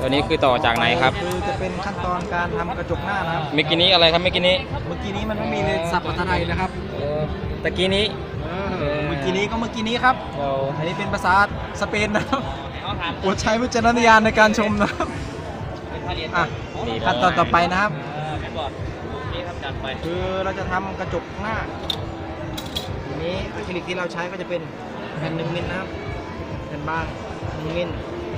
ตัวนี้คือต่อจากไหนครับ คือจะเป็นขั้นตอนการทำกระจกหน้านะครับ เมื่อกี้นี้อะไรครับเมื่อกี้นี้เมื่อกี้นี้มันไม่มีเลยสับภาษาไทยนะครับตะกี้นี้เมื่อกี้นี้ก็เมื่อกี้นี้ครับ เราอันนี้เป็นภาษาสเปนนะครับโปรดใช้วิจารณญาณในการชมนะครับอะขั้นตอนต่อไปนะครับ นี่ครับจัดไปคือเราจะทำกระจกหน้าทีนี้อะคริลิกที่เราใช้ก็จะเป็นแผ่นหนึ่งมิลนะครับแผ่นบางหนึ่งมิล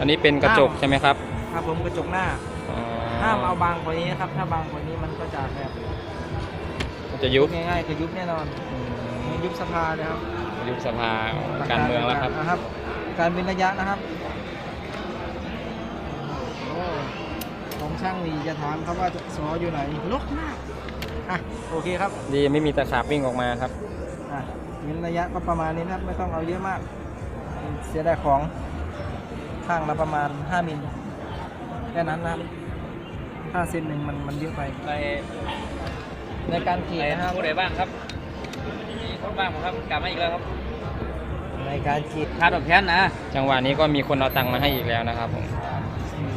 อันนี้เป็นกระจกใช่ไหมครับ ครับผมกระจกหน้าอ๋อห้ามเอาบางกว่านี้นะครับ ถ้าบางกว่านี้มันก็จะแบบมันจะยุบง่ายๆคือยุบแน่นอนมันยุบสภาเลยครับยุบสภาการเมืองแล้วครับนะครับ การเป็นระยะนะครับโอ้ของช่างนี่จะถามครับว่าสออยู่ไหนลกมากอะโอเคครับ ดีไม่มีตะขาบวิ่งออกมาครับอะเว้นระยะก็ประมาณนี้นะครับ ไม่ต้องเอาเยอะมาก เสียดายของข้างละประมาณ 5มิล แค่นั้นนะครับถ้าเซนหนึ่งมันมันเยอะไป ในในการกรีดในนะครับผู้ใดบ้างครับมีคนบ้างครับกลับมาอีกแล้วครับในการกรีดค่าดอกแทนนะจังหวะนี้ก็มีคนเอาตังค์มาให้อีกแล้วนะครับผม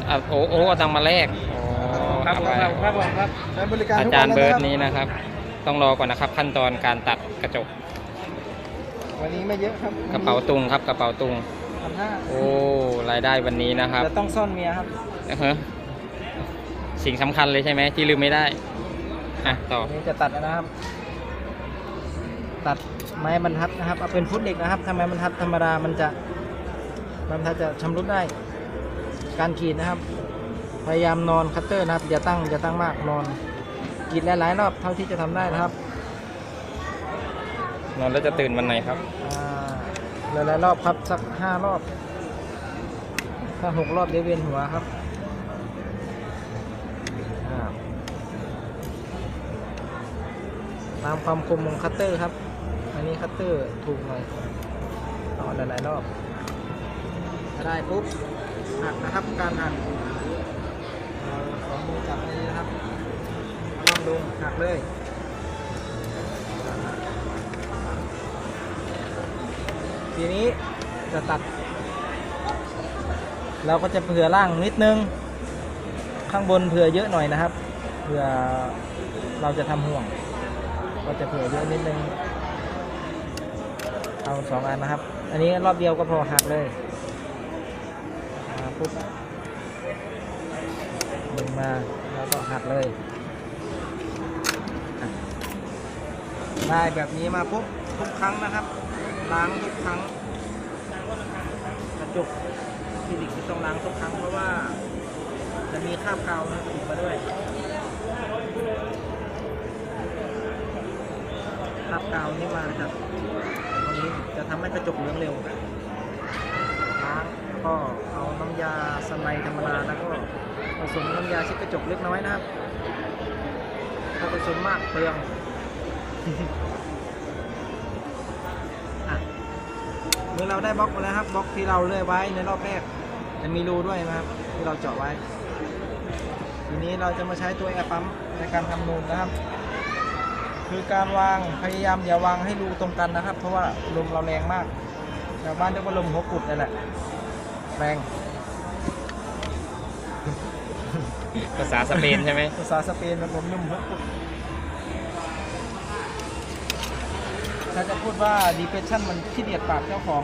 อะโอ้โอ้เอาตังค์มาแลกโอ้ครับผมครับครับผมครับใช้บริการอาทุกจาวัรนย์นะเบิร์ดครับนี้นะครับ ต้องรอก่อนนะครับ ขั้นตอนการตัดกระจกวันนี้ไม่เยอะครับกระเป๋าตุงครับกระเป๋าตุง พันห้าโอ้รายได้วันนี้นะครับจะต้องซ่อนเมียครับเออสิ่งสำคัญเลยใช่ไหมที่ลืมไม่ได้อะต่อนี่จะตัดนะครับ ตัดไม้บรรทัดนะครับเอาเป็นฟุตเหล็กนะครับถ้าไม้บรรทัดธรรมดามันจะบรรทัดจะชำรุดได้ การกรีดนะครับ พยายามนอนคัตเตอร์นะครับอย่าตั้งอย่าตั้งมากนอนกรีดหลายๆรอบเท่าที่จะทำได้นะครับนอนแล้วจะตื่นวันไหนครับอ่าห ลายๆรอบครับ สักห้ารอบ ถ้าหกรอบเดี๋ยวเวียนหัวครับตามความคมของคัตเตอร์ครับ อันนี้คัตเตอร์ถูกหน่อยเอหลายๆรอบ ได้ปุ๊บหักนะครับ การหักเอาสองมือจับนี้นะครับลองดูหักเลย ทีนี้จะตัด เราก็จะเผื่อล่างนิดนึง ข้างบนเผื่อเยอะหน่อยนะครับ เผื่อเราจะทำห่วง ก็จะเผื่อเยอะนิดนึง เอาสองอันนะครับ อันนี้รอบเดียวก็พอหักเลยปุ๊บดึงมาแล้วก็หักเลย ได้แบบนี้มาปุ๊บทุกครั้งนะครับ ล้างทุกครั้งกระจกคลินิกที่ต้องล้างทุกครั้งเพราะว่า จะมีคราบกาวนะติดมาด้วยคราบกาวนี่มาจากตรงนี้จะทำให้กระจกเหลืองเร็วล้างก็เอาน้ำยาสไลด์ธรรมดาแล้วก็ผสมน้ำยาเช็ดกระจกเล็กน้อยนะครับถ้าผสมมากเปลือง มื่อเราได้บล็อกมาแล้วครับบล็อกที่เราเลื่อยไว้ในรอบแรกจะมีรูด้วยนะครับ ที่เราเจาะไว้ ทีนี้เราจะมาใช้ตัวแอร์ปั๊มในการทำนูนนะครับ คือการวางพยายามอย่าวางให้รูตรงกันนะครับ เพราะว่าลมเราแรงมากชาวบ้านเรียกว่าลมหัวกุดนั่นแหละแรงภาษาสเปนใช่ไหมภาษาสเปนนะผมลมหัวกุด ถ้าจะพูดว่า depression มันขี้เดียดปากเจ้าของ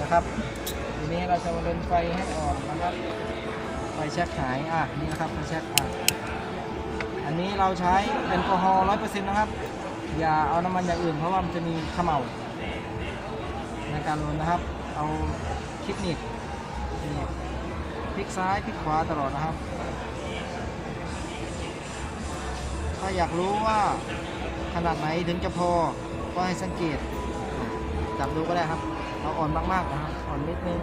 นะครับทีนี้เราจะมาเล่นไฟให้ออนนะครับ ไฟแช็กหาย อะ นี่นะครับไฟแช็กอะ อันนี้เราใช้แอลกอฮอล์ร้อยเปอร์เซ็นต์นะครับ อย่าเอาน้ำมันอย่างอื่นเพราะว่ามันจะมีขม่าในการลนนะครับ เอาคลิปนีบหนีบพลิกซ้ายพลิกขวาตลอดนะครับ ถ้าอยากรู้ว่าขนาดไหนถึงจะพอก็ให้สังเกต จับดูก็ได้ครับเราอ่อนมากๆนะครับอ่อนนิดนึง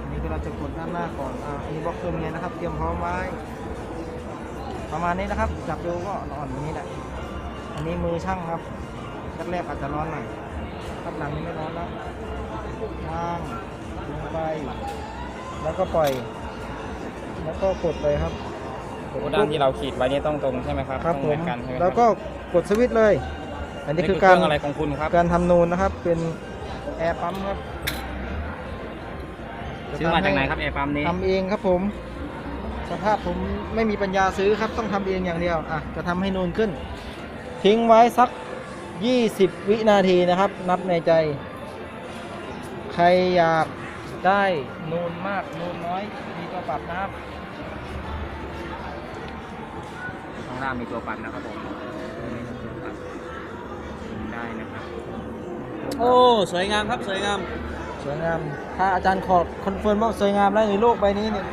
อันนี้เราจะกดด้านหน้าก่อนอ่าอันนี้บล็อกเพิ่มไงนะครับ เตรียมพร้อมไว้ ประมาณนี้นะครับ จับดูก็อ่อนอย่างนี้แหละอันนี้มือช่างครับแรกๆอาจจะร้อนหน่อยครับหลังนี้ไม่ร้อนแล้วย่างลงไป แล้วก็ปล่อย แล้วก็กดเลยครับโอ้ด้านที่เราขีดไว้นี่ต้องตรงใช่ไหมครับครับต้องผเหมืมอนกันใช่ไหมครับแล้วก็กดสวิตช์เลย อันนี้นี่คืคืออการเครื่องอะไรของคุณครับการทำนูนนะครับ เป็นแอร์ปั๊มครับซื้อมาจากไหนครับแอร์ปั๊มนี้ทำเองครับผม สภาพผมไม่มีปัญญาซื้อครับต้องทำเองอย่างเดียวอะจะทำให้นูนขึ้น ทิ้งไว้สัก 20 วินาทีนะครับ นับในใจ ใครอยากได้นูนมากนูนน้อยมีตัวปรับนะครับางล่างมีตัวปั่นนะครับผมได้นะครับ โอ้ สวยงามครับสวยงาม สวยงาม ถ้าอาจารย์ขอคอนเฟิร์มว่าสวยงามแล้วในโลกใบนี้เนี่ย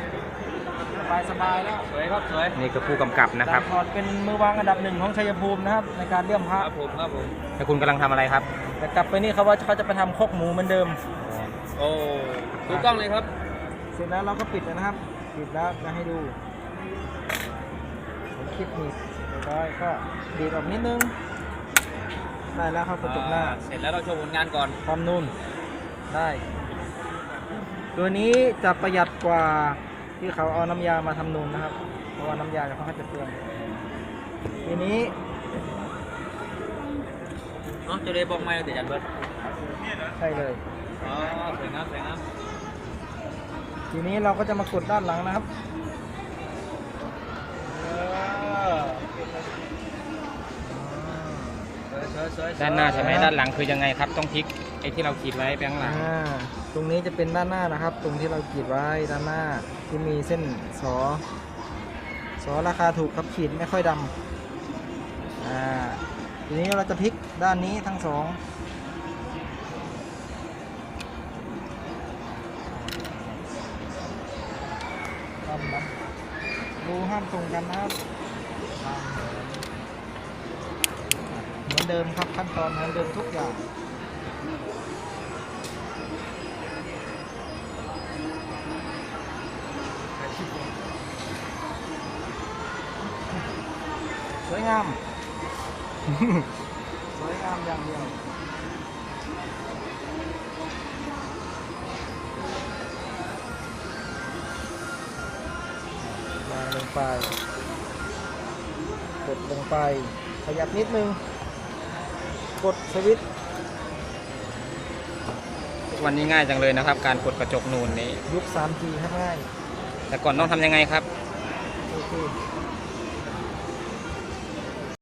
สบายสบายแล้วสวยครับสวยนี่คือผู้กำกับนะครับอาจารย์ขอดเป็นมือวางอันดับหนึ่งของชัยภูมินะครับ ในการเลี่ยมพคระรับผมครับผมแล้วคุณกำลังทำอะไรครับ แต่กลับไปนี่เขาว่าเขาจะไปทำคอกหมูเหมือนเดิม โอ้ถูกต้องเลยครับ เสร็จแล้วเราก็ปิดแล้วนะครับ ปิดแล้วจะให้ดู ผมคิดหนีบเรียบร้อยก็ดีดออกนิดนึงได้แล้วครับกระจกหน้า เสร็จแล้วเราโชว์ผลงานก่อน ความนุ่นได้ ตัวนี้จะประหยัดกว่าที่เขาเอาน้ำยามาทำนูนนะครับ เพราะว่าน้ำยาจะค่อนข้างจะเปลืองทีนี้เนาะจะได้บอกไม่เดี๋ยวจันเบิร์ดใช่เลยอ๋อสวยงามสวยงามทีนี้เราก็จะมากดด้านหลังนะครับ สวยสวยสวย ด้านหน้าใช่ไหมด้านหลังคือยังไงครับ ต้องพลิกไอ้ที่เราขีดไว้แบงหลังอ่าตรงนี้จะเป็นด้านหน้านะครับ ตรงที่เราขีดไว้ด้านหน้าที่มีเส้นสอสอราคาถูกครับขีดไม่ค่อยดำอ่าทีนี้เราจะพลิกด้านนี้ทั้งสองทำนะรูห้ามตรงกันนะครับ เหมือนเดิมครับขั้นตอนเหมือนเดิมทุกอย่างสวยงาม สวยงามอย่างเดียววางลงไป กดลงไปขยับนิดนึง กดสวิตช์วันนี้ง่ายจังเลยนะครับ การกดกระจกนูนนี้ ยุค 3G ครับง่าย แต่ก่อนต้องทำยังไงครับ โอเค